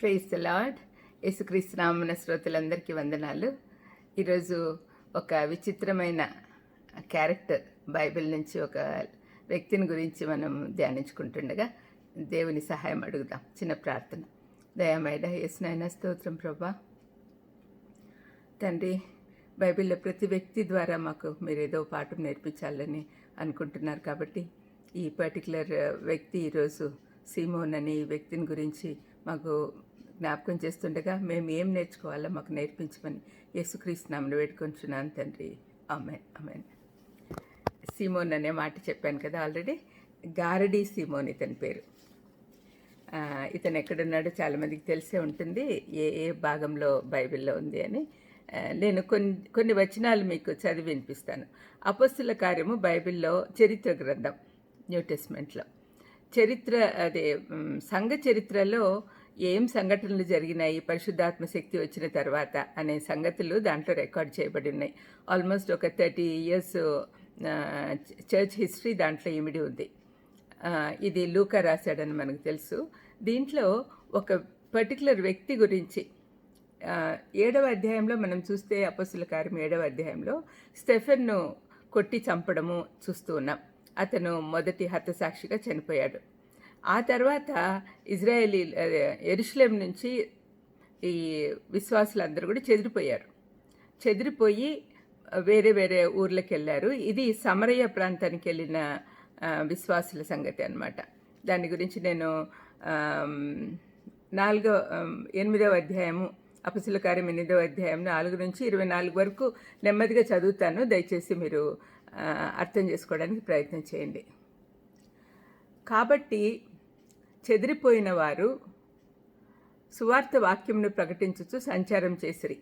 Praise the lord యేసుక్రీస్తు నామన శ్రోతలందరికీ వందనాలు. ఈరోజు ఒక విచిత్రమైన క్యారెక్టర్ బైబిల్ నుంచి ఒక వ్యక్తిని గురించి మనం ధ్యానించుకుంటుండగా దేవుని సహాయం అడుగుదాం. చిన్న ప్రార్థన. దయామైడ యేసునైనా స్తోత్రం ప్రభా. తండ్రి బైబిల్లో ప్రతి వ్యక్తి ద్వారా మాకు మీరు ఏదో పాఠం నేర్పించాలని అనుకుంటున్నారు కాబట్టి ఈ పర్టికులర్ వ్యక్తి ఈరోజు సీమోన్ అనే ఈ వ్యక్తిని గురించి మాకు జ్ఞాపకం చేస్తుండగా మేము ఏం నేర్చుకోవాలో మాకు నేర్పించమని యేసుక్రీస్తునామను వేడుకొంచున్నాను తండ్రి. అమెన్ అమెన్ సిమోన్ అనే మాట చెప్పాను కదా ఆల్రెడీ. గారడీ సీమోన్ ఇతని పేరు. ఇతను ఎక్కడున్నాడో చాలామందికి తెలిసే ఉంటుంది. ఏ ఏ భాగంలో బైబిల్లో ఉంది అని. నేను కొన్ని కొన్ని వచనాలు మీకు చదివి వినిపిస్తాను. అపస్సుల కార్యము బైబిల్లో చరిత్ర గ్రంథం న్యూ టెస్ట్మెంట్లో. చరిత్ర అదే సంఘ చరిత్రలో ఏం సంఘటనలు జరిగినాయి పరిశుద్ధాత్మ శక్తి వచ్చిన తర్వాత అనే సంగతులు దాంట్లో రికార్డ్ చేయబడి ఉన్నాయి. ఆల్మోస్ట్ ఒక థర్టీ ఇయర్స్ చర్చ్ హిస్టరీ దాంట్లో ఇమిడి ఉంది. ఇది లూకా రాశాడని మనకు తెలుసు. దీంట్లో ఒక పర్టికులర్ వ్యక్తి గురించి ఏడవ అధ్యాయంలో మనం చూస్తే అపస్సుల కార్యం ఏడవ అధ్యాయంలో స్టెఫెన్ను కొట్టి చంపడము చూస్తూ ఉన్నాం. అతను మొదటి హతసాక్షిగా చనిపోయాడు. ఆ తర్వాత ఇజ్రాయేలీ ఎరుషులేం నుంచి ఈ విశ్వాసులందరూ కూడా చెదిరిపోయారు. చెదిరిపోయి వేరే వేరే ఊర్లకు వెళ్ళారు. ఇది సమరయ్య ప్రాంతానికి వెళ్ళిన విశ్వాసుల సంగతి అన్నమాట. దాని గురించి నేను నాలుగో ఎనిమిదవ అధ్యాయము అపసుల కార్యం ఎనిమిదవ అధ్యాయం నాలుగు నుంచి ఇరవై నాలుగు వరకు నెమ్మదిగా చదువుతాను. దయచేసి మీరు అర్థం చేసుకోవడానికి ప్రయత్నం చేయండి. కాబట్టి చెదిరిపోయిన వారు సువార్త వాక్యమును ప్రకటించుచు సంచారం చేసిరి.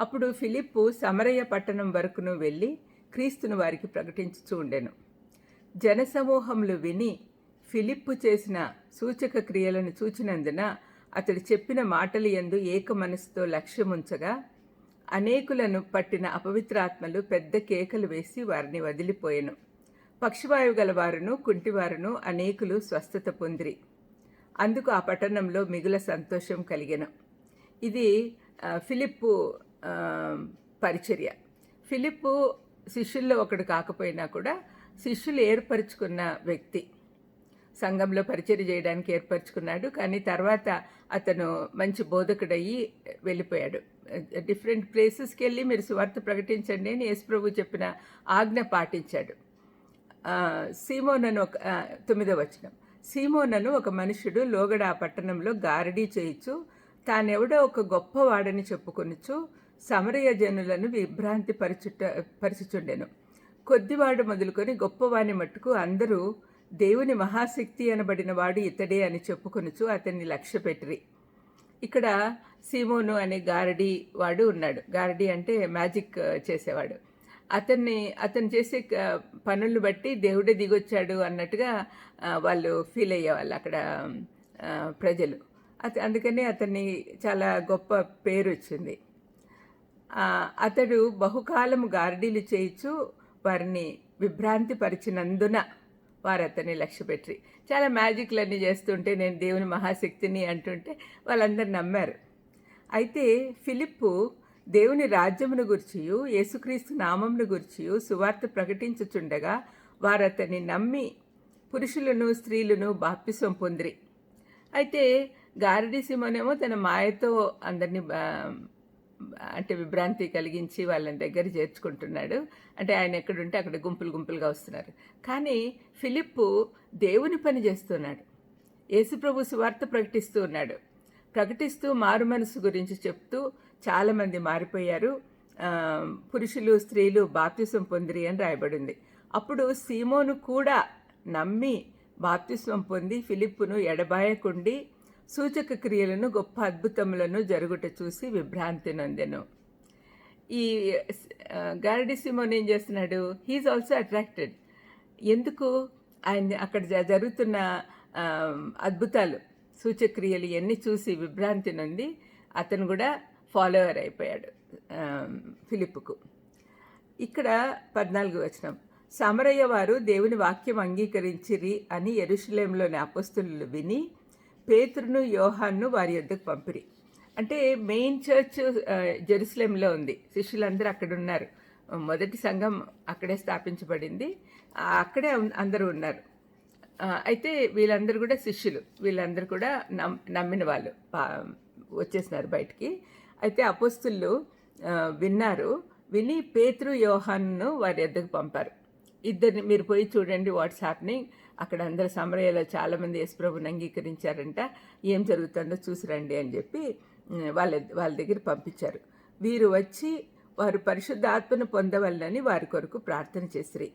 అప్పుడు ఫిలిప్పు సమరయ్య పట్టణం వరకును వెళ్ళి క్రీస్తును వారికి ప్రకటించుచూ ఉండెను. జనసమూహములు విని ఫిలిప్పు చేసిన సూచక క్రియలను చూచినందున అతడు చెప్పిన మాటలు ఎందు ఏక మనసుతో లక్ష్యముంచగా అనేకులను పట్టిన అపవిత్రాత్మలు పెద్ద కేకలు వేసి వారిని వదిలిపోయెను. పక్షవాయువు గలవారును కుంటివారును అనేకులు స్వస్థత పొందిరి. అందుకు ఆ పట్టణంలో మిగుల సంతోషం కలిగిన. ఇది ఫిలిప్పు పరిచర్య. ఫిలిప్పు శిష్యుల్లో ఒకడు కాకపోయినా కూడా శిష్యులు ఏర్పరచుకున్న వ్యక్తి. సంఘంలో పరిచయం చేయడానికి ఏర్పరచుకున్నాడు కానీ తర్వాత అతను మంచి బోధకుడయ్యి వెళ్ళిపోయాడు. డిఫరెంట్ ప్లేసెస్కి వెళ్ళి మీరు సువార్త ప్రకటించండి అని యేసు చెప్పిన ఆజ్ఞ పాటించాడు. ఆ, సీమోనను ఒక తొమ్మిదో వచనం. సీమోనను ఒక మనుషుడు లోగడ ఆ పట్టణంలో గారడీ చేయిచు తానెవడో ఒక గొప్పవాడని చెప్పుకొనుచు సమరయ జనులను విభ్రాంతి పరచుట పరచుచుండెను. కొద్దివాడు మొదలుకొని గొప్పవాని మట్టుకు అందరూ దేవుని మహాశక్తి అనబడిన వాడు ఇతడే అని చెప్పుకొనుచు అతన్ని లక్ష్యపెట్టిరి. ఇక్కడ సీమోను అనే గారడీ వాడు ఉన్నాడు. గారడీ అంటే మ్యాజిక్ చేసేవాడు. అతన్ని అతను చేసే పనులను బట్టి దేవుడే దిగొచ్చాడు అన్నట్టుగా వాళ్ళు ఫీల్ అయ్యేవాళ్ళు అక్కడ ప్రజలు. అత అందుకని అతన్ని చాలా గొప్ప పేరు వచ్చింది. అతడు బహుకాలము గార్డీలు చేయించు వారిని విభ్రాంతి పరిచినందున వారు అతన్ని లక్ష్యపెట్టి చాలా చాలా మ్యాజిక్లన్నీ చేస్తుంటే నేను దేవుని మహాశక్తిని అంటుంటే వాళ్ళందరూ నమ్మారు. అయితే ఫిలిప్పు దేవుని రాజ్యమును గుర్చియు యేసుక్రీస్తు నామమును గుర్చియు సువార్త ప్రకటించుచుండగా వారతని నమ్మి పురుషులను స్త్రీలను బాప్తిసం పొందిరి. అయితే గారడి సిమోనేమో తన మాయతో అందరినీ అంటే విభ్రాంతి కలిగించి వాళ్ళని దగ్గర చేర్చుకుంటున్నాడు. అంటే ఆయన ఎక్కడుంటే అక్కడ గుంపులు గుంపులుగా వస్తున్నారు. కానీ ఫిలిప్పు దేవుని పని చేస్తున్నాడు. యేసుప్రభు సువార్త ప్రకటిస్తూ ఉన్నాడు. ప్రకటిస్తూ మారు మనసు గురించి చెప్తూ చాలామంది మారిపోయారు. పురుషులు స్త్రీలు బాప్తిసం పొందిరి అని రాయబడింది. అప్పుడు సీమోను కూడా నమ్మి బాప్తిస్వం పొంది ఫిలిప్పును ఎడబాయకుండి సూచక క్రియలను గొప్ప అద్భుతములను జరుగుట చూసి విభ్రాంతి నొందెను. ఈ గారడి సిమోన్ ఏం చేస్తున్నాడు? హీఈస్ ఆల్సో అట్రాక్టెడ్ ఎందుకు? ఆయన అక్కడ జ- జరుగుతున్న అద్భుతాలు సూచక్రియలు ఇవన్నీ చూసి విభ్రాంతి నొంది అతను కూడా ఫాలోవర్ అయిపోయాడు ఫిలిప్కు ఇక్కడ పద్నాలుగు వచనం. సమరయ్య వారు దేవుని వాక్యం అంగీకరించిరి అని ఎరుషులేంలోని అపస్తులు విని పేతురును యోహాన్ను వారి యొద్దకు పంపిరి. అంటే మెయిన్ చర్చ్ జెరూసలేంలో ఉంది. శిష్యులందరూ అక్కడ ఉన్నారు. మొదటి సంఘం అక్కడే స్థాపించబడింది. అక్కడే అందరూ ఉన్నారు. అయితే వీళ్ళందరూ కూడా శిష్యులు. వీళ్ళందరూ కూడా నమ్ నమ్మిన వాళ్ళు. పా- వచ్చేసినారు బయటికి. అయితే అపోస్తులు విన్నారు. విని పేతురు యోహాన్ను వారి ఎద్దకు పంపారు. ఇద్దరిని మీరు పోయి చూడండి వాట్స్ హ్యాపెనింగ్. అక్కడ అందరు సమరయ్యలో చాలామంది యశ్ప్రభుని అంగీకరించారంట. ఏం జరుగుతుందో చూసి రండి అని చెప్పి వాళ్ళ వాళ్ళ దగ్గర పంపించారు. వీరు వచ్చి వారు పరిశుద్ధాత్మను పొందవల్లని వారి కొరకు ప్రార్థన చేసిరి.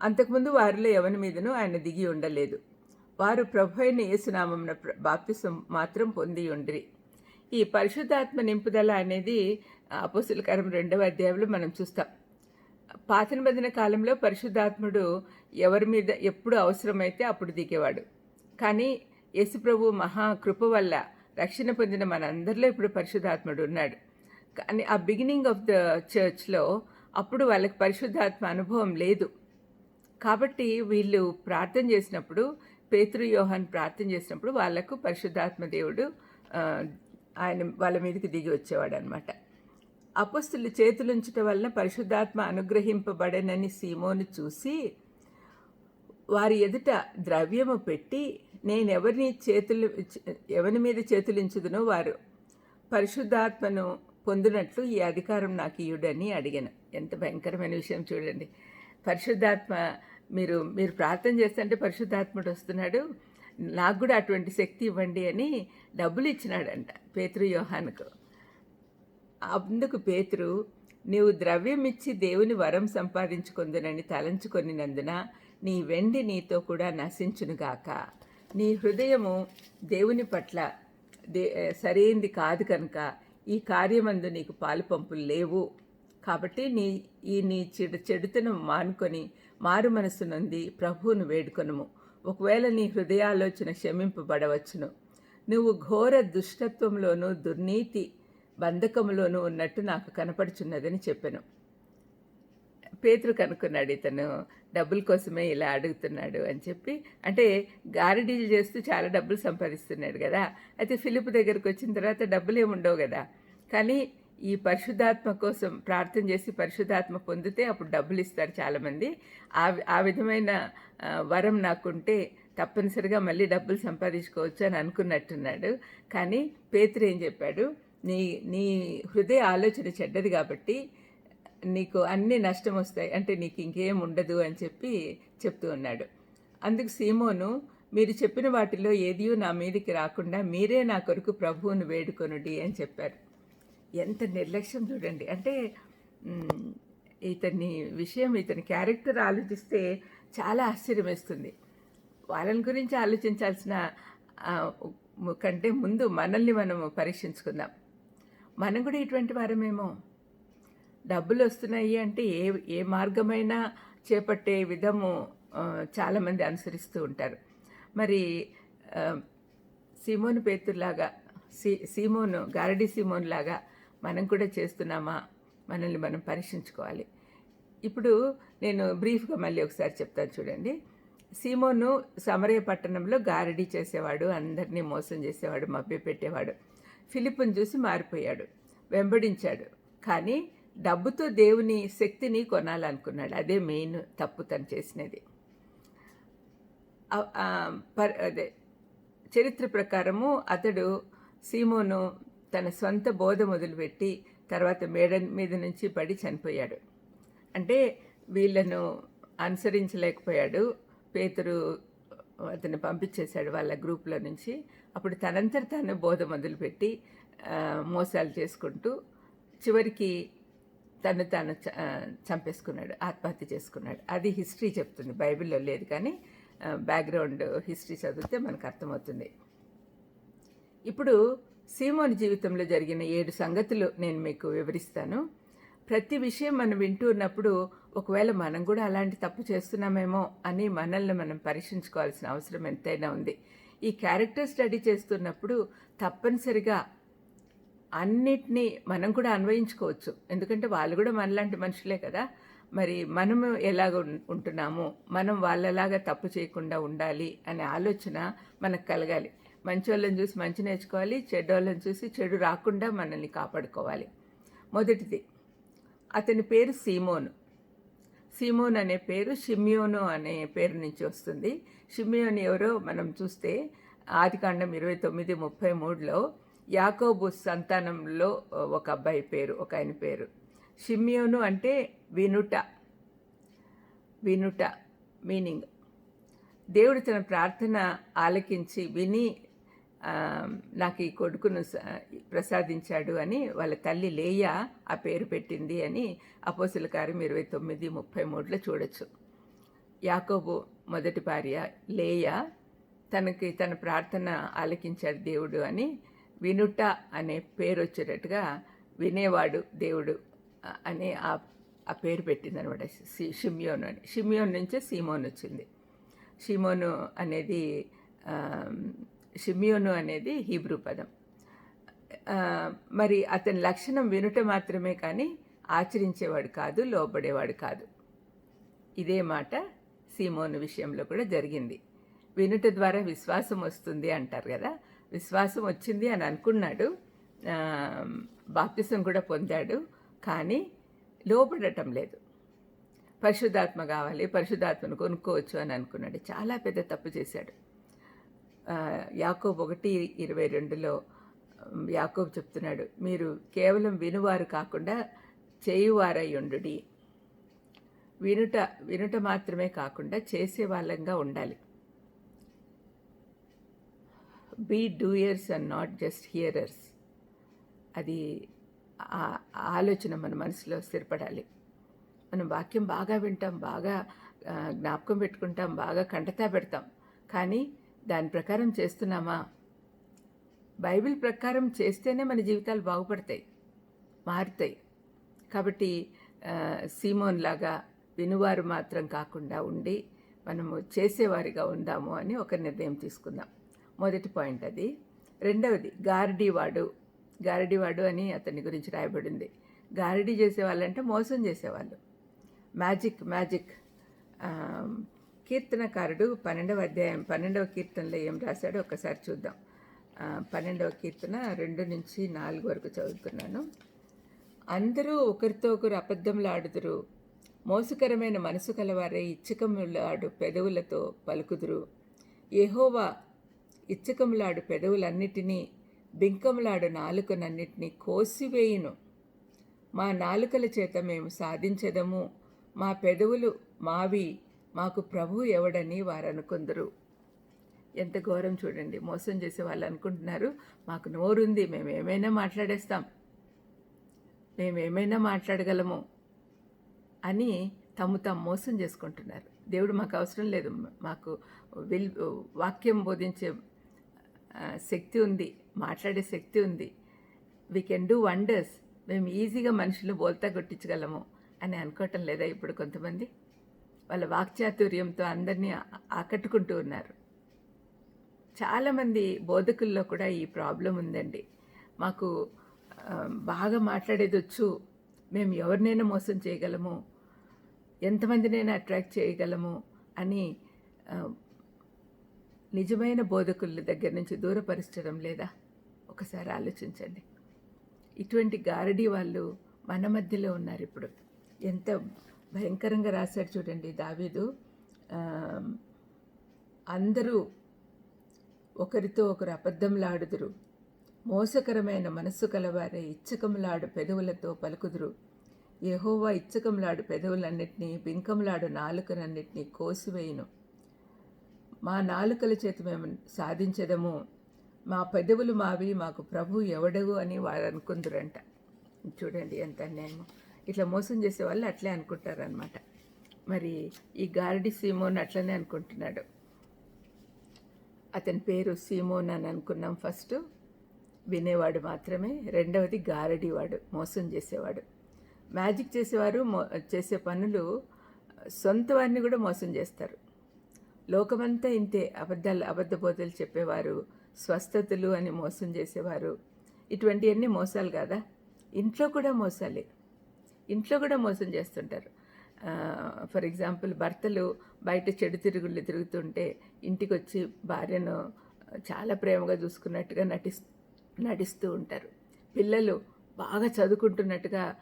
అంతకుముందు వారిలో ఎవరి మీదనూ ఆయన దిగి ఉండలేదు. వారు ప్రభు అయిన యేసునామం బాప్తిసం మాత్రం పొంది ఉండిరి. ఈ పరిశుద్ధాత్మ నింపుదల అనేది అపోసులకరం రెండవ అధ్యాయంలో మనం చూస్తాం. పాత నిబంధన కాలంలో పరిశుద్ధాత్ముడు ఎవరి మీద ఎప్పుడు అవసరమైతే అప్పుడు దిగేవాడు. కానీ యేసుప్రభు మహా కృప వల్ల రక్షణ పొందిన మనందరిలో ఇప్పుడు పరిశుద్ధాత్ముడు ఉన్నాడు. కానీ ఆ బిగినింగ్ ఆఫ్ ద చర్చ్లో అప్పుడు వాళ్ళకి పరిశుద్ధాత్మ అనుభవం లేదు. కాబట్టి వీళ్ళు ప్రార్థన చేసినప్పుడు పేతురు ప్రార్థన చేసినప్పుడు వాళ్ళకు పరిశుద్ధాత్మ దేవుడు ఆయన వాళ్ళ మీదకి దిగి వచ్చేవాడు అనమాట అపస్తులు చేతులుంచటం వలన పరిశుద్ధాత్మ అనుగ్రహింపబడనని సీమోను చూసి వారి ఎదుట ద్రవ్యము పెట్టి నేనెవరిని చేతులు ఎవరి మీద చేతులించుదునో వారు పరిశుద్ధాత్మను పొందినట్లు ఈ అధికారం నాకు ఇయుడని అడిగాను. ఎంత భయంకరమైన విషయం చూడండి. పరిశుద్ధాత్మ మీరు మీరు ప్రార్థన చేస్తుంటే పరిశుద్ధాత్ముడు వస్తున్నాడు. నాకు కూడా అటువంటి శక్తి ఇవ్వండి అని డబ్బులు ఇచ్చినాడంట పేతురు యోహానుకు. అందుకు పేతురు నీవు ద్రవ్యం ఇచ్చి దేవుని వరం సంపాదించుకుందునని తలంచుకొనినందున నీ వెండి నీతో కూడా నశించునుగాక నీ హృదయము దేవుని పట్ల దే సరైంది కాదు కనుక ఈ కార్యమందు నీకు పాలు పంపులు లేవు. కాబట్టి నీ ఈ నీ చెడు చెడుతను మానుకొని మారు మనసు నొంది ప్రభువును వేడుకొనుము. ఒకవేళ నీ హృదయాలోచన క్షమింపబడవచ్చును. నువ్వు ఘోర దుష్టత్వంలోనూ దుర్నీతి బంధకంలోనూ ఉన్నట్టు నాకు కనపడుచున్నదని చెప్పాను. పేతురు కనుక్కున్నాడు ఇతను డబ్బుల కోసమే ఇలా అడుగుతున్నాడు అని చెప్పి. అంటే గారడీలు చేస్తూ చాలా డబ్బులు సంపాదిస్తున్నాడు కదా. అయితే ఫిలిప్ దగ్గరికి వచ్చిన తర్వాత డబ్బులు ఏమి ఉండవు కదా. కానీ ఈ పరిశుద్ధాత్మ కోసం ప్రార్థన చేసి పరిశుద్ధాత్మ పొందితే అప్పుడు డబ్బులు ఇస్తారు చాలామంది. ఆ ఆ విధమైన వరం నాకుంటే తప్పనిసరిగా మళ్ళీ డబ్బులు సంపాదించుకోవచ్చు అని అనుకున్నట్టున్నాడు. కానీ పేతురు ఏం చెప్పాడు? నీ నీ హృదయ ఆలోచన చెడ్డది కాబట్టి నీకు అన్ని నష్టం వస్తాయి. అంటే నీకు ఇంకేం ఉండదు అని చెప్పి చెప్తూ ఉన్నాడు. అందుకు సీమోను మీరు చెప్పిన వాటిలో ఏదియూ నా మీదికి రాకుండా మీరే నా కొరకు ప్రభువును వేడుకొనుడి అని చెప్పారు. ఎంత నిర్లక్ష్యం చూడండి. అంటే ఇతని విషయం ఇతని క్యారెక్టర్ ఆలోచిస్తే చాలా ఆశ్చర్యం వేస్తుంది వాళ్ళని గురించి ఆలోచించాల్సిన కంటే ముందు మనల్ని మనము పరీక్షించుకుందాం. మనం కూడా ఇటువంటి వారమేమో. డబ్బులు వస్తున్నాయి అంటే ఏ ఏ మార్గమైనా చేపట్టే విధము చాలామంది అనుసరిస్తూ ఉంటారు. మరి సీమోను పేతుర్లాగా సీ సీమోను గారడి సీమోన్ లాగా మనం కూడా చేస్తున్నామా? మనల్ని మనం పరీక్షించుకోవాలి. ఇప్పుడు నేను బ్రీఫ్గా మళ్ళీ ఒకసారి చెప్తాను చూడండి. సీమోను సమరయ పట్టణంలో గారడీ చేసేవాడు అందరినీ మోసం చేసేవాడు మభ్యపెట్టేవాడు. ఫిలిప్ను చూసి మారిపోయాడు. వెంబడించాడు. కానీ డబ్బుతో దేవుని శక్తిని కొనాలనుకున్నాడు. అదే మెయిన్ తప్పు తను చేసినది. పర్ అదే చరిత్ర ప్రకారము అతడు సీమోను తన సొంత బోధ మొదలుపెట్టి తర్వాత మేడ మీద నుంచి పడి చనిపోయాడు. అంటే వీళ్ళను అనుసరించలేకపోయాడు. పేతురు అతను పంపించేశాడు వాళ్ళ గ్రూప్లో నుంచి. అప్పుడు తనంతట తాను బోధ మొదలుపెట్టి మోసాలు చేసుకుంటూ చివరికి తను తాను చ- చంపేసుకున్నాడు ఆత్మహత్య చేసుకున్నాడు. అది హిస్టరీ చెప్తుంది. బైబిల్లో లేదు కానీ బ్యాక్గ్రౌండ్ హిస్టరీ చదివితే మనకు అర్థమవుతుంది. ఇప్పుడు సీమోని జీవితంలో జరిగిన ఏడు సంగతులు నేను మీకు వివరిస్తాను. ప్రతి విషయం మనం వింటూ ఉన్నప్పుడు ఒకవేళ మనం కూడా అలాంటి తప్పు చేస్తున్నామేమో అని మనల్ని మనం పరీక్షించుకోవాల్సిన అవసరం ఎంతైనా ఉంది. ఈ క్యారెక్టర్ స్టడీ చేస్తున్నప్పుడు తప్పనిసరిగా అన్నిటినీ మనం కూడా అన్వయించుకోవచ్చు. ఎందుకంటే వాళ్ళు కూడా మనలాంటి మనుషులే కదా. మరి మనము ఎలాగ ఉంటున్నాము? మనం వాళ్ళలాగా తప్పు చేయకుండా ఉండాలి అనే ఆలోచన మనకు కలగాలి. మంచి వాళ్ళని చూసి మంచి నేర్చుకోవాలి చెడ్డోళ్ళని చూసి చెడు రాకుండా మనల్ని కాపాడుకోవాలి. మొదటిది అతని పేరు సీమోను. సీమోన్ అనే పేరు షిమ్యోను అనే పేరు నుంచి వస్తుంది. షిమ్యోన్ ఎవరో మనం చూస్తే ఆదికాండం ఇరవై తొమ్మిది ముప్పై మూడులో యాకోబు సంతానంలో ఒక అబ్బాయి పేరు ఒక ఆయన పేరు. షిమ్యోను అంటే వినుట. వినుట మీనింగ్. దేవుడు తన ప్రార్థన ఆలకించి విని నాకు ఈ కొడుకును ప్రసాదించాడు అని వాళ్ళ తల్లి లేయ ఆ పేరు పెట్టింది అని అపోసుల కార్యం ఇరవై తొమ్మిది ముప్పై మూడులో చూడొచ్చు. యాకోబు మొదటి భార్య లేయ తనకి తన ప్రార్థన ఆలకించాడు దేవుడు అని వినుట అనే పేరు వచ్చేటట్టుగా వినేవాడు దేవుడు అని ఆ ఆ పేరు పెట్టిందనమాట సి- షిమ్యోను అని. షిమ్యోన్ నుంచే సీమోన్ వచ్చింది షిమోను అనేది షిమియోను అనేది హీబ్రూ పదం. మరి అతని లక్షణం వినుట మాత్రమే కానీ ఆచరించేవాడు కాదు లోబడేవాడు కాదు. ఇదే మాట సీమోను విషయంలో కూడా జరిగింది. వినుట ద్వారా విశ్వాసం వస్తుంది అంటారు కదా విశ్వాసం వచ్చింది అని అనుకున్నాడు బాప్తిసం కూడా పొందాడు కానీ లోపడటం లేదు. పరిశుద్ధాత్మ కావాలి పరిశుద్ధాత్మను కొనుక్కోవచ్చు అని అనుకున్నాడు. చాలా పెద్ద తప్పు చేశాడు. యాకోబ్ ఒకటి ఇరవై రెండులో యాకోబ్ చెప్తున్నాడు మీరు కేవలం వినువారు కాకుండా చేయువారై ఉండు వినుట వినుట మాత్రమే కాకుండా చేసే వాళ్ళంగా ఉండాలి. Be doers and not just hearers. అది ఆ ఆలోచన మన మనసులో స్థిరపడాలి. మనం వాక్యం బాగా వింటాం బాగా జ్ఞాపకం పెట్టుకుంటాం బాగా కంటతా పెడతాం. కానీ దాని ప్రకారం చేస్తున్నామా? బైబిల్ ప్రకారం చేస్తేనే మన జీవితాలు బాగుపడతాయి మారుతాయి. కాబట్టి సీమోన్ లాగా వినువారు మాత్రం కాకుండా ఉండి మనము చేసేవారిగా ఉందాము అని ఒక నిర్ణయం తీసుకుందాం. మొదటి పాయింట్ అది. రెండవది గారడీవాడు గారడీవాడు అని అతని గురించి రాయబడింది. గారడీ చేసేవాళ్ళంటే మోసం చేసేవాళ్ళు. మ్యాజిక్ మ్యాజిక్ కీర్తనకారుడు పన్నెండవ అధ్యాయం పన్నెండవ కీర్తనలో ఏం రాశాడో ఒకసారి చూద్దాం. పన్నెండవ కీర్తన రెండు నుంచి నాలుగు వరకు చదువుతున్నాను. అందరూ ఒకరితో ఒకరు అబద్ధంలాడుదురు మోసకరమైన మనసు కలవారే ఇచ్చకములాడు పెదవులతో పలుకుదురు. ఏహోవా ఇచ్చకములాడు పెదవులన్నిటినీ బింకములాడు నాలుకనన్నిటినీ కోసివేయును. మా నాలుకల చేత మేము సాధించదము. మా పెదవులు మావి. మాకు ప్రభు ఎవడని వారు అనుకుందరు. ఎంత ఘోరం చూడండి. మోసం చేసే వాళ్ళు అనుకుంటున్నారు. మాకు నోరుంది. మేము ఏమైనా మాట్లాడేస్తాం. మేము ఏమైనా మాట్లాడగలము అని తమ్ము తాము మోసం చేసుకుంటున్నారు. దేవుడు మాకు అవసరం లేదు. మాకు విల్ వాక్యం బోధించే శక్తి ఉంది. మాట్లాడే శక్తి ఉంది. వీ కెన్ డూ వండర్స్ మేము ఈజీగా మనుషులు బోల్తా కొట్టించగలము అని అనుకోవటం లేదా ఇప్పుడు కొంతమంది? వాళ్ళ వాక్చాతుర్యంతో అందరినీ ఆకట్టుకుంటూ ఉన్నారు. చాలామంది బోధకుల్లో కూడా ఈ ప్రాబ్లం ఉందండి. మాకు బాగా మాట్లాడేది వచ్చు. మేము ఎవరినైనా మోసం చేయగలము? ఎంతమందినైనా అట్రాక్ట్ చేయగలము? అని నిజమైన బోధకుల దగ్గర నుంచి దూరపరచడం లేదా? ఒకసారి ఆలోచించండి. ఇటువంటి గారడీ వాళ్ళు మన మధ్యలో ఉన్నారు ఇప్పుడు. ఎంత భయంకరంగా రాశాడు చూడండి దావీదు. అందరూ ఒకరితో ఒకరు అబద్ధంలాడుదురు మోసకరమైన మనస్సు కలవారే ఇచ్చకములాడు పెదవులతో పలుకుదురు. యహోవా ఇచ్చకములాడు పెదవులన్నింటినీ బింకంలాడు నాలుకనన్నిటినీ కోసివేయును. మా నాలుకల చేత మేము సాధించదము. మా పెదవులు మావి మాకు ప్రభు ఎవడవు అని వారు అనుకుందరంట. చూడండి ఎంత అన్యాయమో. ఇట్లా మోసం చేసే వాళ్ళు అట్లే అనుకుంటారనమాట మరి ఈ గారడి సీమోన్ అట్లనే అనుకుంటున్నాడు. అతని పేరు సీమోన్ అని అనుకున్నాం ఫస్ట్. వినేవాడు మాత్రమే. రెండవది గారడివాడు మోసం చేసేవాడు. మ్యాజిక్ చేసేవారు మో చేసే పనులు సొంత వారిని కూడా మోసం చేస్తారు. లోకమంతా ఇంతే అబద్ధాలు అబద్ధ బోధలు చెప్పేవారు స్వస్థతలు అని మోసం చేసేవారు. ఇటువంటివన్నీ మోసాలు కదా? ఇంట్లో కూడా మోసాలే. ఇంట్లో కూడా మోసం చేస్తుంటారు. ఫర్ ఎగ్జాంపుల్ భర్తలు బయట చెడు తిరుగుళ్ళు తిరుగుతుంటే ఇంటికి వచ్చి భార్యను చాలా ప్రేమగా చూసుకున్నట్టుగా నటి నటిస్తూ ఉంటారు. పిల్లలు బాగా చదువుకుంటున్నట్టుగా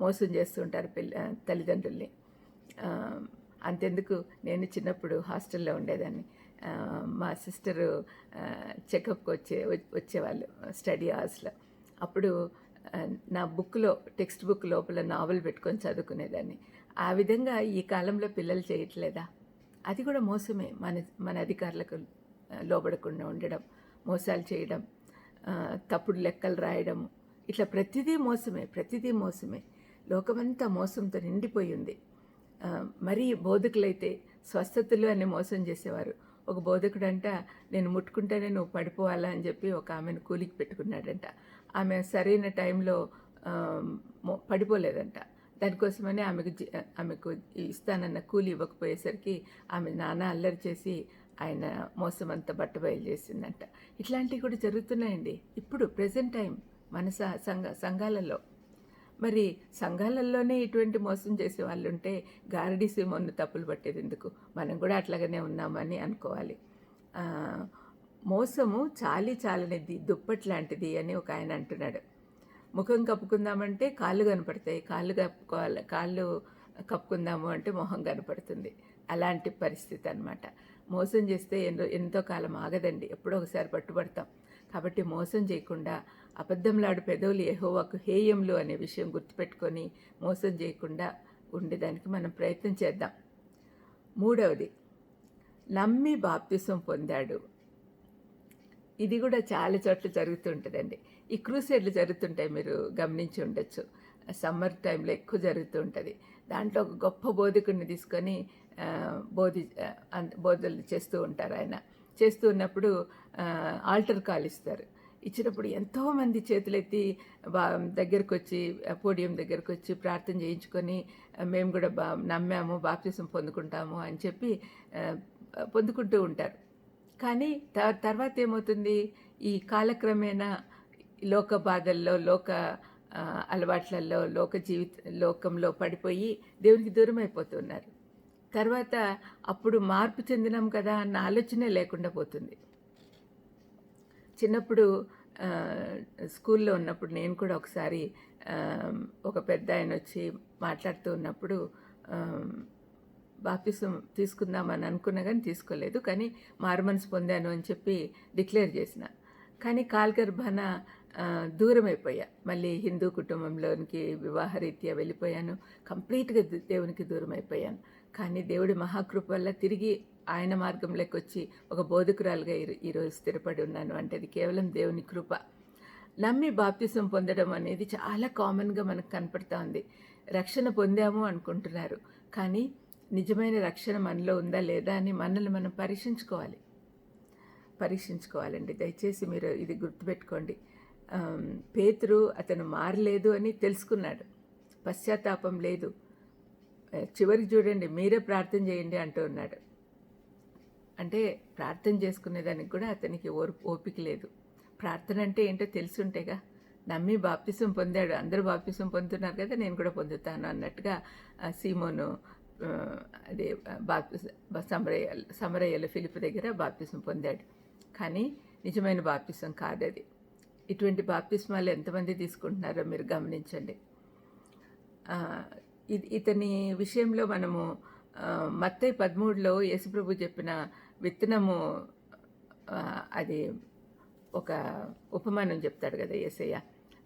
మోసం చేస్తూ ఉంటారు పిల్ల తల్లిదండ్రుల్ని. అంతెందుకు నేను చిన్నప్పుడు హాస్టల్లో ఉండేదాన్ని. మా సిస్టరు చెకప్కి వచ్చే వచ్చేవాళ్ళు స్టడీ అవర్స్లో. అప్పుడు నా బుక్లో టెక్స్ట్ బుక్ లోపల నావెల్ పెట్టుకొని చదువుకునేదాన్ని. ఆ విధంగా ఈ కాలంలో పిల్లలు చేయట్లేదా? అది కూడా మోసమే. మన మన అధికారులకు లోబడకుండా ఉండడం మోసాలు చేయడం తప్పుడు లెక్కలు రాయడం ఇట్లా ప్రతిదీ మోసమే ప్రతిదీ మోసమే. లోకమంతా మోసంతో నిండిపోయి ఉంది మరీ బోధకులైతే స్వస్థతలు అని మోసం చేసేవారు. ఒక బోధకుడంట నేను ముట్టుకుంటేనే నువ్వు పడిపోవాలా అని చెప్పి ఒక ఆమెను కూలికి పెట్టుకున్నాడంట. ఆమె సరైన టైంలో పడిపోలేదంట. దానికోసమని ఆమెకు ఆమెకు ఇస్తానన్న కూలి ఇవ్వకపోయేసరికి ఆమె నాన్న అల్లరి చేసి ఆయన మోసం అంతా బట్టబయలు చేసిందంట ఇట్లాంటివి కూడా జరుగుతున్నాయండి. ఇప్పుడు ప్రజెంట్ టైం మన స- సంఘ సంఘాలలో. మరి సంఘాలలోనే ఇటువంటి మోసం చేసే వాళ్ళు ఉంటే గారడీ సీమోన్ను తప్పులు పట్టేది ఎందుకు? మనం కూడా అట్లాగనే ఉన్నామని అనుకోవాలి. మోసము చాలి చాలనిది దుప్పటి లాంటిది అని ఒక ఆయన అంటున్నాడు. ముఖం కప్పుకుందామంటే కాళ్ళు కనపడతాయి. కాళ్ళు కప్పుకోవాలి కాళ్ళు కప్పుకుందాము అంటే మొహం కనపడుతుంది. అలాంటి పరిస్థితి అన్నమాట. మోసం చేస్తే ఎన్నో ఎంతో కాలం ఆగదండి. ఎప్పుడో ఒకసారి పట్టుబడతాం. కాబట్టి మోసం చేయకుండా అబద్ధంలాడు పెదవులు ఎహోవాకు హేయంలు అనే విషయం గుర్తుపెట్టుకొని మోసం చేయకుండా ఉండేదానికి మనం ప్రయత్నం చేద్దాం. మూడవది నమ్మి బాప్తిసం పొందాడు. ఇది కూడా చాలా చోట్ల జరుగుతుంటుందండి. ఈ క్రూసైడ్లు జరుగుతుంటాయి మీరు గమనించి ఉండొచ్చు. సమ్మర్ టైంలో ఎక్కువ జరుగుతూ ఉంటుంది దాంట్లో ఒక గొప్ప బోధకుడిని తీసుకొని బోధి బోధలు చేస్తూ ఉంటారు ఆయన. చేస్తూ ఉన్నప్పుడు ఆల్టర్ కాల్ ఇస్తారు. ఇచ్చినప్పుడు ఎంతోమంది చేతులెత్తి బా దగ్గరకు వచ్చి పోడియం దగ్గరకు వచ్చి ప్రార్థన చేయించుకొని మేము కూడా బా నమ్మాము బాప్తిసం పొందుకుంటాము అని చెప్పి పొందుకుంటూ ఉంటారు. కానీ త- తర్వాత ఏమవుతుంది? ఈ కాలక్రమేణా లోక బాధల్లో లోక అలవాట్లలో లోక జీవిత లోకంలో పడిపోయి దేవునికి దూరం అయిపోతున్నారు తర్వాత అప్పుడు మార్పు చెందినాం కదా అన్న ఆలోచనే లేకుండా పోతుంది. చిన్నప్పుడు స్కూల్లో ఉన్నప్పుడు నేను కూడా ఒకసారి ఒక పెద్ద ఆయన వచ్చి మాట్లాడుతూ ఉన్నప్పుడు బాప్తిసం తీసుకుందామని అనుకున్నా కానీ తీసుకోలేదు. కానీ మార్మన్స్ పొందాను అని చెప్పి డిక్లేర్ చేసిన. కానీ కాల్గర్భాన దూరం అయిపోయా మళ్ళీ హిందూ కుటుంబంలోనికి వివాహరీత్యా వెళ్ళిపోయాను. కంప్లీట్గా దేవునికి దూరం అయిపోయాను కానీ దేవుడి మహాకృప వల్ల తిరిగి ఆయన మార్గంలోకి వచ్చి ఒక బోధకురాలుగా ఈ- ఈరోజు స్థిరపడి ఉన్నాను. అంటే అది కేవలం దేవుని కృప. నమ్మి బాప్తిసం పొందడం అనేది చాలా కామన్గా మనకు కనపడతా ఉంది. రక్షణ పొందాము అనుకుంటున్నారు. కానీ నిజమైన రక్షణ మనలో ఉందా లేదా అని మనల్ని మనం పరీక్షించుకోవాలి. పరీక్షించుకోవాలండి. దయచేసి మీరు ఇది గుర్తుపెట్టుకోండి. పేతురు అతను మారలేదు అని తెలుసుకున్నాడు. పశ్చాత్తాపం లేదు. చివరికి చూడండి మీరే ప్రార్థన చేయండి అంటూ ఉన్నాడు. అంటే ప్రార్థన చేసుకునేదానికి కూడా అతనికి ఓర్ ఓపిక లేదు. ప్రార్థన అంటే ఏంటో తెలుసుంటేగా నమ్మి బాప్తిసం పొందాడు. అందరూ బాప్తిసం పొందుతున్నారు కదా నేను కూడా పొందుతాను అన్నట్టుగా సీమోను అదే బాప్తిస సమరయ్య సమరయ్యలు ఫిలిప్ దగ్గర బాప్తిసం పొందాడు. కానీ నిజమైన బాప్తిసం కాదు అది ఇటువంటి బాప్తిస్మాలు ఎంతమంది తీసుకుంటున్నారో మీరు గమనించండి. ఇతని విషయంలో మనము ఆ, మత్తయి పదమూడులో యేసుప్రభు చెప్పిన విత్తనము అది ఒక ఉపమానం చెప్తాడు కదా యేసయ్య.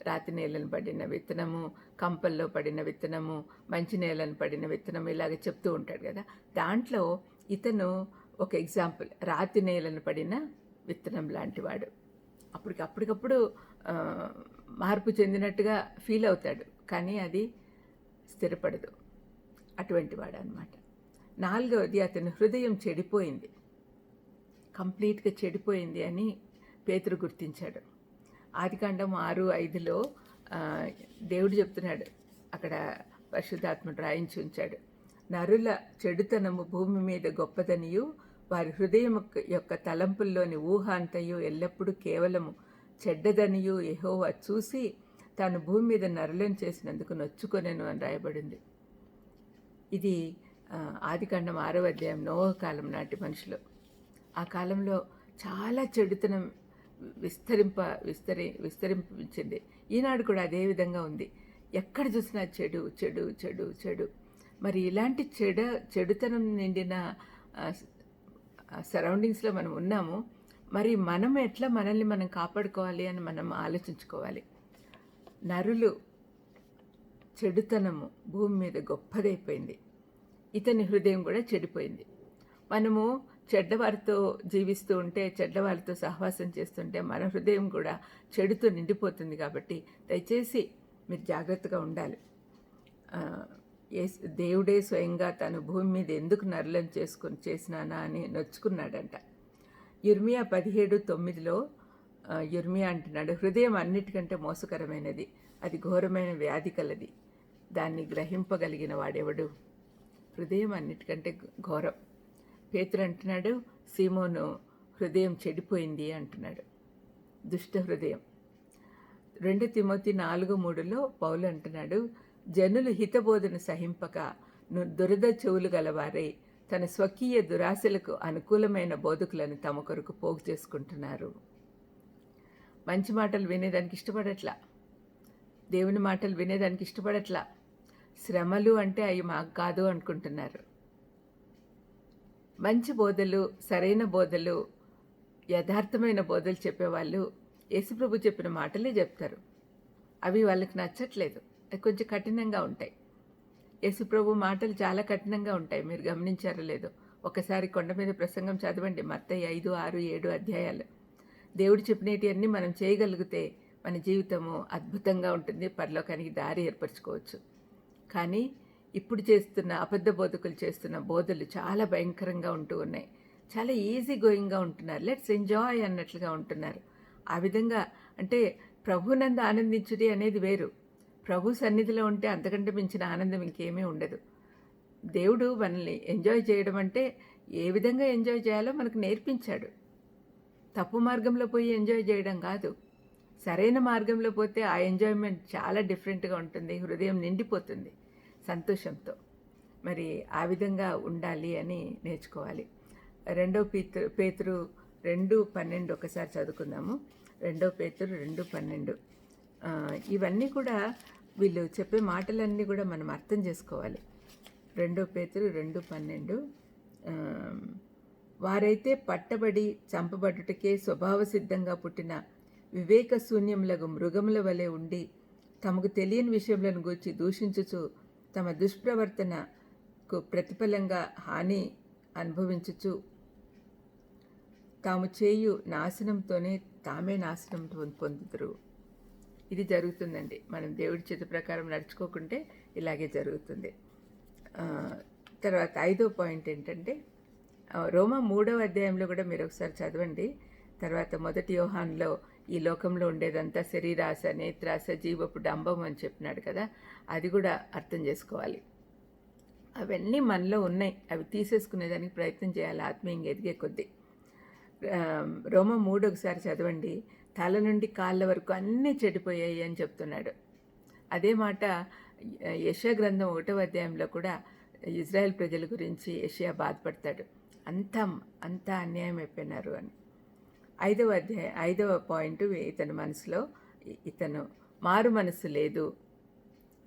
రాతి నేలను పడిన విత్తనము కంపల్లో పడిన విత్తనము మంచి నేలను పడిన విత్తనము ఇలాగ చెప్తూ ఉంటాడు కదా. దాంట్లో ఇతను ఒక ఎగ్జాంపుల్ రాతి నేలను పడిన విత్తనం లాంటివాడు అప్పటికి అప్పటికప్పుడు మార్పు చెందినట్టుగా ఫీల్ అవుతాడు కానీ అది స్థిరపడదు. అటువంటి వాడు అనమాట నాలుగవది అతని హృదయం చెడిపోయింది. కంప్లీట్గా చెడిపోయింది అని పేతురు గుర్తించాడు. ఆదికాండం ఆరు ఐదులో దేవుడు చెప్తున్నాడు. అక్కడ పరిశుద్ధాత్ముడు రాయించి ఉంచాడు. నరుల చెడుతనము భూమి మీద గొప్పదనియు వారి హృదయం యొక్క తలంపుల్లోని ఊహ అంతయు ఎల్లప్పుడూ కేవలము చెడ్డదనియు ఎహోవా చూసి తాను భూమి మీద నరులను చేసినందుకు నొచ్చుకొనెను అని రాయబడింది. ఇది ఆదికాండం ఆరవ అధ్యాయం నోవ కాలం నాటి మనుషులు. ఆ కాలంలో చాలా చెడుతనం విస్తరింప విస్తరి విస్తరింపించింది ఈనాడు కూడా అదే విధంగా ఉంది. ఎక్కడ చూసినా చెడు చెడు చెడు చెడు. మరి ఇలాంటి చెడ చెడుతనం నిండిన సరౌండింగ్స్లో మనం ఉన్నాము. మరి మనం ఎట్లా మనల్ని మనం కాపాడుకోవాలి అని మనం ఆలోచించుకోవాలి. నరులు చెడుతనము భూమి మీద గొప్పదైపోయింది. ఇతని హృదయం కూడా చెడిపోయింది. మనము చెడ్డవారితో జీవిస్తూ ఉంటే చెడ్డవారితో సహవాసం చేస్తుంటే మన హృదయం కూడా చెడుతో నిండిపోతుంది కాబట్టి దయచేసి మీరు జాగ్రత్తగా ఉండాలి. దేవుడే స్వయంగా తను భూమి మీద ఎందుకు నరులను చేసుకుని చేసినానా అని నొచ్చుకున్నాడంట. యుర్మియా పదిహేడు తొమ్మిదిలో యుర్మియా అంటున్నాడు హృదయం అన్నిటికంటే మోసకరమైనది. అది ఘోరమైన వ్యాధి కలది. దాన్ని గ్రహింపగలిగిన వాడెవడు? హృదయం అన్నిటికంటే ఘోరం. పేతురు అంటున్నాడు సీమోను హృదయం చెడిపోయింది అంటున్నాడు. దుష్ట హృదయం. రెండు తిమోతి నాలుగు మూడులో పౌలు అంటున్నాడు జనులు హితబోధను సహింపక ను- దురద చెవులు గలవారై తన స్వకీయ దురాశలకు అనుకూలమైన బోధకులను తమ కొరకు పోగు చేసుకుంటున్నారు. మంచి మాటలు వినేదానికి ఇష్టపడట్లా? దేవుని మాటలు వినేదానికి ఇష్టపడట్లా? శ్రమలు అంటే అవి మాకు కాదు అనుకుంటున్నారు. మంచి బోధలు సరైన బోధలు యథార్థమైన బోధలు చెప్పేవాళ్ళు యేసుప్రభు చెప్పిన మాటలే చెప్తారు. అవి వాళ్ళకి నచ్చట్లేదు. అవి కొంచెం కఠినంగా ఉంటాయి. యేసుప్రభు మాటలు చాలా కఠినంగా ఉంటాయి. మీరు గమనించారో లేదో. ఒకసారి కొండ మీద ప్రసంగం చదవండి. మత్త ఐదు ఆరు ఏడు అధ్యాయాలు. దేవుడు చెప్పినటివన్నీ మనం చేయగలిగితే మన జీవితము అద్భుతంగా ఉంటుంది. పరలోకానికి దారి ఏర్పరచుకోవచ్చు. కానీ ఇప్పుడు చేస్తున్న అబద్ధ బోధకులు చేస్తున్న బోధలు చాలా భయంకరంగా ఉంటూ ఉన్నాయి. చాలా ఈజీ గోయింగ్గా ఉంటున్నారు. లెట్స్ ఎంజాయ్ అన్నట్లుగా ఉంటున్నారు. ఆ విధంగా అంటే ప్రభునంద ఆనందించుడి అనేది వేరు. ప్రభు సన్నిధిలో ఉంటే అంతకంటే మించిన ఆనందం ఇంకేమీ ఉండదు. దేవుడు మనల్ని ఎంజాయ్ చేయడం అంటే ఏ విధంగా ఎంజాయ్ చేయాలో మనకు నేర్పించాడు. తప్పు మార్గంలో పోయి ఎంజాయ్ చేయడం కాదు. సరైన మార్గంలో పోతే ఆ ఎంజాయ్మెంట్ చాలా డిఫరెంట్గా ఉంటుంది. హృదయం నిండిపోతుంది. సంతోషంతో. మరి ఆ విధంగా ఉండాలి అని నేర్చుకోవాలి. రెండో పేతురు పేతురు రెండు పన్నెండు ఒకసారి చదువుకుందాము. రెండో పేతురు రెండు పన్నెండు. ఇవన్నీ కూడా వీళ్ళు చెప్పే మాటలన్నీ కూడా మనం అర్థం చేసుకోవాలి. రెండో పేతురు రెండు పన్నెండు. వారైతే పట్టబడి చంపబడుటకే స్వభావ సిద్ధంగా పుట్టిన వివేక శూన్యములకు మృగముల వలె ఉండి తమకు తెలియని విషయములను గూర్చి దూషించుచు తమ దుష్ప్రవర్తనకు ప్రతిఫలంగా హాని అనుభవించుచు తాము చేయు నాశనంతోనే తామే నాశనం పొంద- ఇది జరుగుతుందండి. మనం దేవుడి చేత ప్రకారం నడుచుకోకుంటే ఇలాగే జరుగుతుంది. తర్వాత ఐదో పాయింట్ ఏంటంటే రోమ రోమా మూడవ అధ్యాయంలో కూడా మీరు ఒకసారి చదవండి. తర్వాత మొదటి యోహాన్లో ఈ లోకంలో ఉండేదంతా శరీరాశ నేత్రాశ జీవపు డంబం అని చెప్పినాడు కదా అది కూడా అర్థం చేసుకోవాలి. అవన్నీ మనలో ఉన్నాయి. అవి తీసేసుకునేదానికి ప్రయత్నం చేయాలి ఆత్మీయంగా ఎదిగే కొద్దీ. రోమ మూడు ఒకసారి చదవండి. తల నుండి కాళ్ళ వరకు అన్నీ చెడిపోయాయి అని చెప్తున్నాడు. అదే మాట యశా గ్రంథం ఒకటో అధ్యాయంలో కూడా ఇజ్రాయెల్ ప్రజల గురించి యషయా బాధపడతాడు. అంతా అంతా అన్యాయం అయిపోయినారు అని. ఐదవ అధ్యాయ ఐదవ పాయింట్ ఇతని మనసులో ఇతను మారు మనసు లేదు.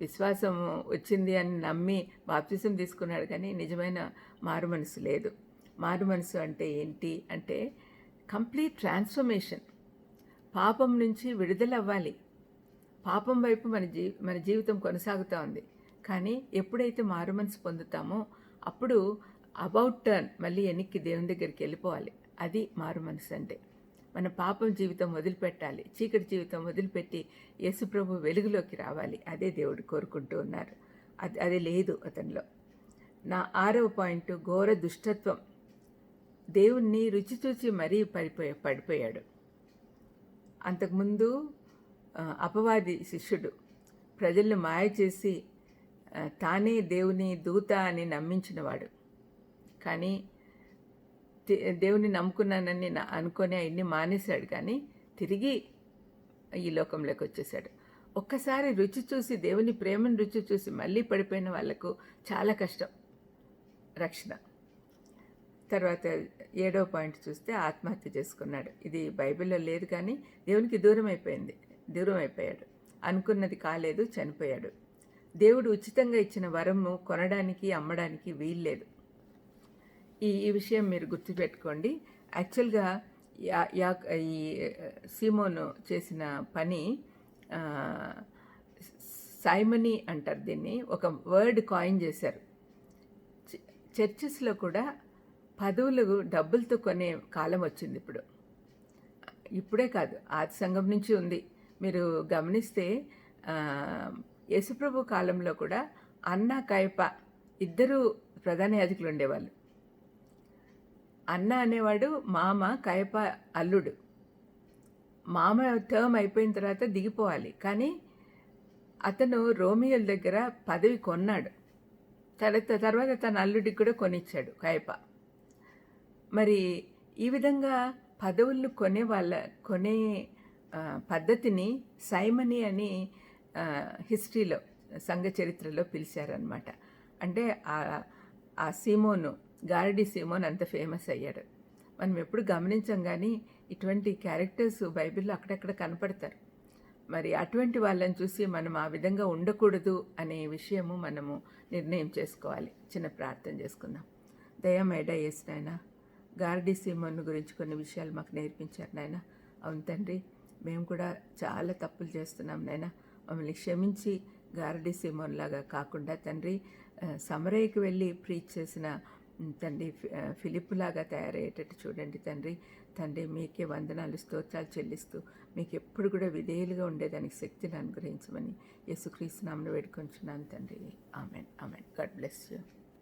విశ్వాసం వచ్చింది అని నమ్మి బాప్తిసం తీసుకున్నాడు కానీ నిజమైన మారు మనసు లేదు. మారు మనసు అంటే ఏంటి? అంటే కంప్లీట్ ట్రాన్స్ఫర్మేషన్. పాపం నుంచి విడుదల అవ్వాలి. పాపం వైపు మన జీ మన జీవితం కొనసాగుతూ ఉంది. కానీ ఎప్పుడైతే మారు మనసు పొందుతామో అప్పుడు అబౌట్ టర్న్ మళ్ళీ వెనక్కి దేవుని దగ్గరికి వెళ్ళిపోవాలి. అది మారు మనసు అంటే. మన పాపం జీవితం వదిలిపెట్టాలి చీకటి జీవితం వదిలిపెట్టి యేసుప్రభు వెలుగులోకి రావాలి. అదే దేవుడు కోరుకుంటూ ఉన్నారు. అది అది లేదు అతనిలో. నా ఆరవ పాయింట్ ఘోర దుష్టత్వం. దేవుణ్ణి రుచి చూచి మరీ పడిపోయి పడిపోయాడు. అంతకుముందు అపవాది శిష్యుడు ప్రజలను మాయ చేసి తానే దేవుని దూత అని నమ్మించినవాడు. కానీ దేవుని నమ్ముకున్నానని నా- అనుకొని ఆయన్ని మానేశాడు కానీ తిరిగి ఈ లోకంలోకి వచ్చేసాడు ఒక్కసారి రుచి చూసి దేవుని ప్రేమను రుచి చూసి మళ్ళీ పడిపోయిన వాళ్ళకు చాలా కష్టం. రక్షణ. తర్వాత ఏడో పాయింట్ చూస్తే ఆత్మహత్య చేసుకున్నాడు. ఇది బైబిల్లో లేదు కానీ దేవునికి దూరం అయిపోయింది. దూరం అయిపోయాడు. అనుకున్నది కాలేదు చనిపోయాడు. దేవుడు ఉచితంగా ఇచ్చిన వరము కొనడానికి అమ్మడానికి వీల్లేదు. ఈ ఈ విషయం మీరు గుర్తుపెట్టుకోండి. యాక్చువల్గా యా యా ఈ సీమోను చేసిన పని సైమనీ అంటారు దీన్ని. ఒక వర్డ్ కాయిన్ చేశారు. చర్చెస్లో కూడా పదవులు డబ్బులతో కొనే కాలం వచ్చింది ఇప్పుడు. ఇప్పుడే కాదు ఆది సంఘం నుంచి ఉంది. మీరు గమనిస్తే ఆ, యేసుప్రభు కాలంలో కూడా అన్న కయప ఇద్దరు ప్రధాన యాజకులు ఉండేవాళ్ళు. అన్న అనేవాడు మామ కయప అల్లుడు. మామ టర్మ్ అయిపోయిన తర్వాత దిగిపోవాలి. కానీ అతను రోమియోల దగ్గర పదవి కొన్నాడు. తర్వాత తర్వాత తన అల్లుడికి కూడా కొనిచ్చాడు కయప మరి ఈ విధంగా పదవులను కొనే వాళ్ళ కొనే పద్ధతిని సైమని అని హిస్టరీలో సంఘ చరిత్రలో పిలిచారనమాట అంటే ఆ- ఆ సీమోను గారడి సీమోన్ అంత ఫేమస్ అయ్యాడు. మనం ఎప్పుడు గమనించం కానీ ఇటువంటి క్యారెక్టర్స్ బైబిల్లో అక్కడక్కడ కనపడతారు. మరి అటువంటి వాళ్ళని చూసి మనం ఆ విధంగా ఉండకూడదు అనే విషయము మనము నిర్ణయం చేసుకోవాలి. చిన్న ప్రార్థన చేసుకుందాం. దయమేడ ఎస్ నాయన గార్డీ సీమన్ గురించి కొన్ని విషయాలు మాకు నేర్పించారు నాయన. అవును తండ్రి మేము కూడా చాలా తప్పులు చేస్తున్నాం నాయన. మమ్మల్ని క్షమించి గార్డీ సీమోన్ లాగా కాకుండా తండ్రి సమరయ్యకి వెళ్ళి ప్రీచ్ చేసిన తండ్రి ఫిలిప్ లాగా తయారయ్యేటట్టు చూడండి తండ్రి. తండ్రి మీకే వందనాలు స్తోత్రాలు చెల్లిస్తూ మీకు ఎప్పుడు కూడా విధేయులుగా ఉండేదానికి శక్తిని అనుగ్రహించమని యేసుక్రీస్తు నామను వేడుకొంచున్నాను తండ్రి. Amen. Amen. God bless you.